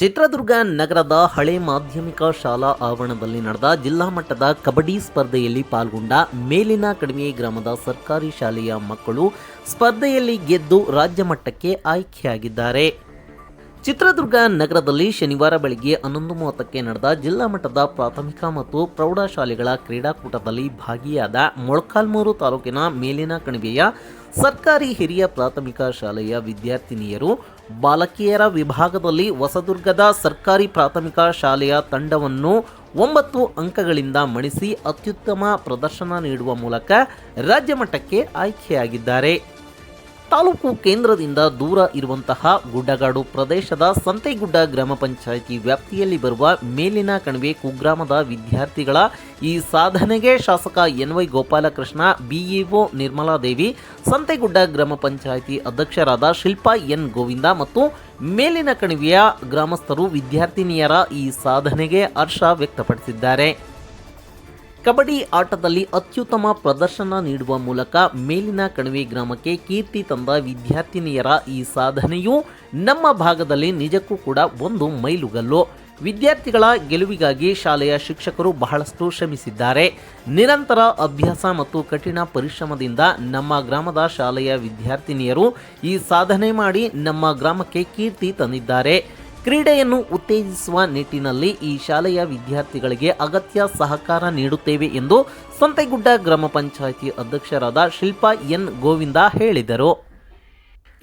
ಚಿತ್ರದುರ್ಗ ನಗರದ ಹಳೆ ಮಾಧ್ಯಮಿಕ ಶಾಲಾ ಆವರಣದಲ್ಲಿ ನಡೆದ ಜಿಲ್ಲಾ ಮಟ್ಟದ ಕಬಡ್ಡಿ ಸ್ಪರ್ಧೆಯಲ್ಲಿ ಪಾಲ್ಗೊಂಡ ಮೇಲಿನ ಕಡಿಮೆ ಗ್ರಾಮದ ಸರ್ಕಾರಿ ಶಾಲೆಯ ಮಕ್ಕಳು ಸ್ಪರ್ಧೆಯಲ್ಲಿ ಗೆದ್ದು ರಾಜ್ಯ ಮಟ್ಟಕ್ಕೆ ಆಯ್ಕೆಯಾಗಿದ್ದಾರೆ. ಚಿತ್ರದುರ್ಗ ನಗರದಲ್ಲಿ ಶನಿವಾರ ಬೆಳಗ್ಗೆ ಹನ್ನೊಂದು ಮೂವತ್ತಕ್ಕೆ ನಡೆದ ಜಿಲ್ಲಾ ಮಟ್ಟದ ಪ್ರಾಥಮಿಕ ಮತ್ತು ಪ್ರೌಢಶಾಲೆಗಳ ಕ್ರೀಡಾಕೂಟದಲ್ಲಿ ಭಾಗಿಯಾದ ಮೊಳಕಾಲ್ಮೂರು ತಾಲೂಕಿನ ಮೇಲಿನ ಕಣಿವೆಯ ಸರ್ಕಾರಿ ಹಿರಿಯ ಪ್ರಾಥಮಿಕ ಶಾಲೆಯ ವಿದ್ಯಾರ್ಥಿನಿಯರು ಬಾಲಕಿಯರ ವಿಭಾಗದಲ್ಲಿ ಹೊಸದುರ್ಗದ ಸರ್ಕಾರಿ ಪ್ರಾಥಮಿಕ ಶಾಲೆಯ ತಂಡವನ್ನು ಒಂಬತ್ತು ಅಂಕಗಳಿಂದ ಮಣಿಸಿ ಅತ್ಯುತ್ತಮ ಪ್ರದರ್ಶನ ನೀಡುವ ಮೂಲಕ ರಾಜ್ಯ ಮಟ್ಟಕ್ಕೆ ಆಯ್ಕೆಯಾಗಿದ್ದಾರೆ. ತಾಲೂಕು ಕೇಂದ್ರದಿಂದ ದೂರ ಇರುವಂತಹ ಗುಡ್ಡಗಾಡು ಪ್ರದೇಶದ ಸಂತೆಗುಡ್ಡ ಗ್ರಾಮ ಪಂಚಾಯಿತಿ ವ್ಯಾಪ್ತಿಯಲ್ಲಿ ಬರುವ ಮೇಲಿನ ಕಣಿವೆ ಕುಗ್ರಾಮದ ವಿದ್ಯಾರ್ಥಿಗಳ ಈ ಸಾಧನೆಗೆ ಶಾಸಕ N Y Gopalakrishna, BEO Nirmaladevi Santegudda ಗ್ರಾಮ ಪಂಚಾಯಿತಿ ಅಧ್ಯಕ್ಷರಾದ ಶಿಲ್ಪಾ ಎನ್ ಗೋವಿಂದ ಮತ್ತು ಮೇಲಿನ ಕಣಿವೆಯ ಗ್ರಾಮಸ್ಥರು ವಿದ್ಯಾರ್ಥಿನಿಯರ ಈ ಸಾಧನೆಗೆ ಹರ್ಷ ವ್ಯಕ್ತಪಡಿಸಿದ್ದಾರೆ. ಕಬಡ್ಡಿ ಆಟದಲ್ಲಿ ಅತ್ಯುತ್ತಮ ಪ್ರದರ್ಶನ ನೀಡುವ ಮೂಲಕ ಮೇಲಿನ ಕಣಿವೆ ಗ್ರಾಮಕ್ಕೆ ಕೀರ್ತಿ ತಂದ ವಿದ್ಯಾರ್ಥಿನಿಯರ ಈ ಸಾಧನೆಯು ನಮ್ಮ ಭಾಗದಲ್ಲಿ ನಿಜಕ್ಕೂ ಕೂಡ ಒಂದು ಮೈಲುಗಲ್ಲು. ವಿದ್ಯಾರ್ಥಿಗಳ ಗೆಲುವಿಗಾಗಿ ಶಾಲೆಯ ಶಿಕ್ಷಕರು ಬಹಳಷ್ಟು ಶ್ರಮಿಸಿದ್ದಾರೆ. ನಿರಂತರ ಅಭ್ಯಾಸ ಮತ್ತು ಕಠಿಣ ಪರಿಶ್ರಮದಿಂದ ನಮ್ಮ ಗ್ರಾಮದ ಶಾಲೆಯ ವಿದ್ಯಾರ್ಥಿನಿಯರು ಈ ಸಾಧನೆ ಮಾಡಿ ನಮ್ಮ ಗ್ರಾಮಕ್ಕೆ ಕೀರ್ತಿ ತಂದಿದ್ದಾರೆ. ಕ್ರೀಡೆಯನ್ನು ಉತ್ತೇಜಿಸುವ ನಿಟ್ಟಿನಲ್ಲಿ ಈ ಶಾಲೆಯ ವಿದ್ಯಾರ್ಥಿಗಳಿಗೆ ಅಗತ್ಯ ಸಹಕಾರ ನೀಡುತ್ತೇವೆ ಎಂದು ಸಂತೆಗುಡ್ಡ ಗ್ರಾಮ ಪಂಚಾಯಿತಿ ಅಧ್ಯಕ್ಷರಾದ ಶಿಲ್ಪಾ ಎನ್ ಗೋವಿಂದ ಹೇಳಿದರು.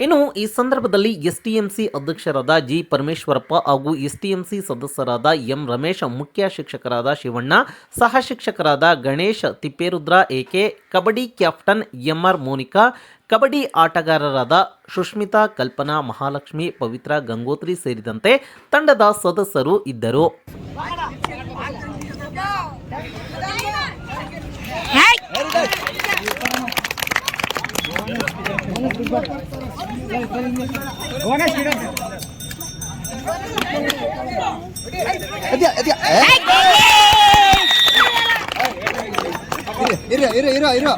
ಇನ್ನು ಈ ಸಂದರ್ಭದಲ್ಲಿ ಎಸ್ಟಿಎಂಸಿ ಅಧ್ಯಕ್ಷರಾದ ಜಿ ಪರಮೇಶ್ವರಪ್ಪ ಹಾಗೂ ಎಸ್ ಟಿ ಎಂ ಸಿ ಸದಸ್ಯರಾದ ಎಂ ರಮೇಶ್ ಮುಖ್ಯ ಶಿಕ್ಷಕರಾದ ಶಿವಣ್ಣ ಸಹ ಶಿಕ್ಷಕರಾದ Ganesh Tipperudra, A K kabaddi captain M R Monika, kabaddi ಆಟಗಾರರಾದ ಸುಷ್ಮಿತಾ ಕಲ್ಪನಾ, ಮಹಾಲಕ್ಷ್ಮಿ, ಪವಿತ್ರ ಗಂಗೋತ್ರಿ ಸೇರಿದಂತೆ ತಂಡದ ಸದಸ್ಯರು ಇದ್ದರು. இரு இரு இரு இரு